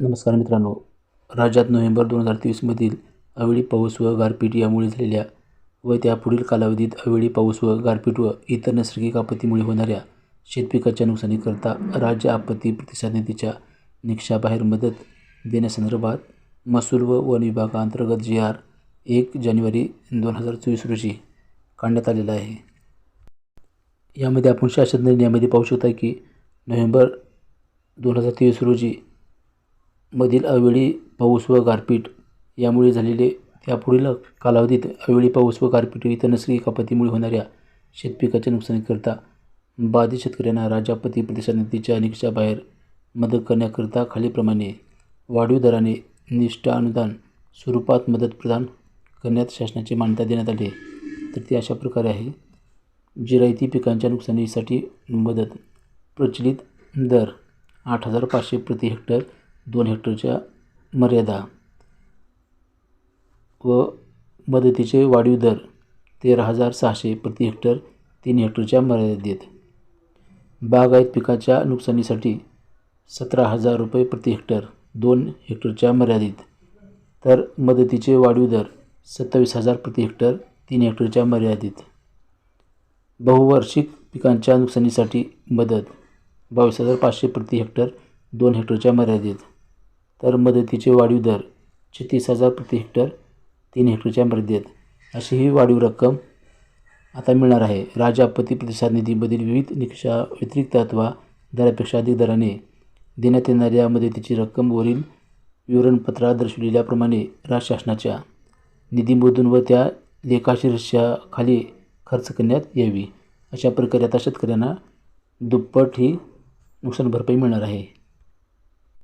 नमस्कार मित्रांनो. राज्यात नोव्हेंबर दोन हजार तेवीसमधील अवेळी पाऊस व गारपीट यामुळे झालेल्या व त्यापुढील कालावधीत अवेळी पाऊस व गारपीट व इतर नैसर्गिक आपत्तीमुळे होणाऱ्या शेतपिकाच्या नुकसानीकरता राज्य आपत्ती प्रतिसाद निधीच्या निकषाबाहेर मदत देण्यासंदर्भात महसूल व वन विभागाअंतर्गत जी आर एक जानेवारी दोन हजार चोवीस रोजी काढण्यात आलेला आहे. यामध्ये आपण शासन निर्णयामध्ये पाहू शकता की नोव्हेंबर दोन हजार तेवीस रोजी मधील अवेळी पाऊस व गारपीट यामुळे झालेले त्यापुढील कालावधीत अवेळी पाऊस व गारपीट व इतर नैसर्गिक आपत्तीमुळे होणाऱ्या शेतपिकाच्या नुकसानीकरता बाधित शेतकऱ्यांना राज्य आपत्ती प्रतिसाद निधीच्या मदत करण्याकरता खालीलप्रमाणे वाढीव दराने निष्ठा अनुदान स्वरूपात मदत प्रदान करण्यात शासनाची मान्यता देण्यात आली. आहे तर ती अशा प्रकारे आहे. जिरायती पिकांच्या नुकसानीसाठी मदत प्रचलित दर आठ हजार पाचशे प्रति हेक्टर दोन हेक्टरच्या मर्यादा व मदतीचे वाढीव दर तेरा हजार सहाशे प्रति हेक्टर तीन हेक्टरच्या मर्यादेत. बागायत पिकाच्या नुकसानीसाठी सतरा हजार रुपये प्रति हेक्टर दोन हेक्टरच्या मर्यादित. तर मदतीचे वाढीव दर सत्तावीस हजार प्रति हेक्टर तीन हेक्टरच्या मर्यादित. बहुवार्षिक पिकांच्या नुकसानीसाठी मदत बावीस हजार पाचशे प्रति हेक्टर दोन हेक्टरच्या मर्यादेत. तर मदतीचे वाढीव दर छत्तीस हजार प्रति हेक्टर तीन हेक्टरच्या मर्यादेत. अशी ही वाढीव रक्कम आता मिळणार आहे. राज्य आपत्ती प्रतिसाद निधीमधील विविध निकषा व्यतिरिक्त अथवा दरापेक्षा अधिक दराने देण्यात येणाऱ्या मदतीची रक्कम वरील विवरणपत्रात दर्शविलेल्याप्रमाणे राज्य शासनाच्या निधीमधून व त्या लेखाशीर्षाखाली खर्च करण्यात यावी. अशा प्रकारे आता शेतकऱ्यांना दुप्पट ही नुकसान भरपाई मिळणार आहे.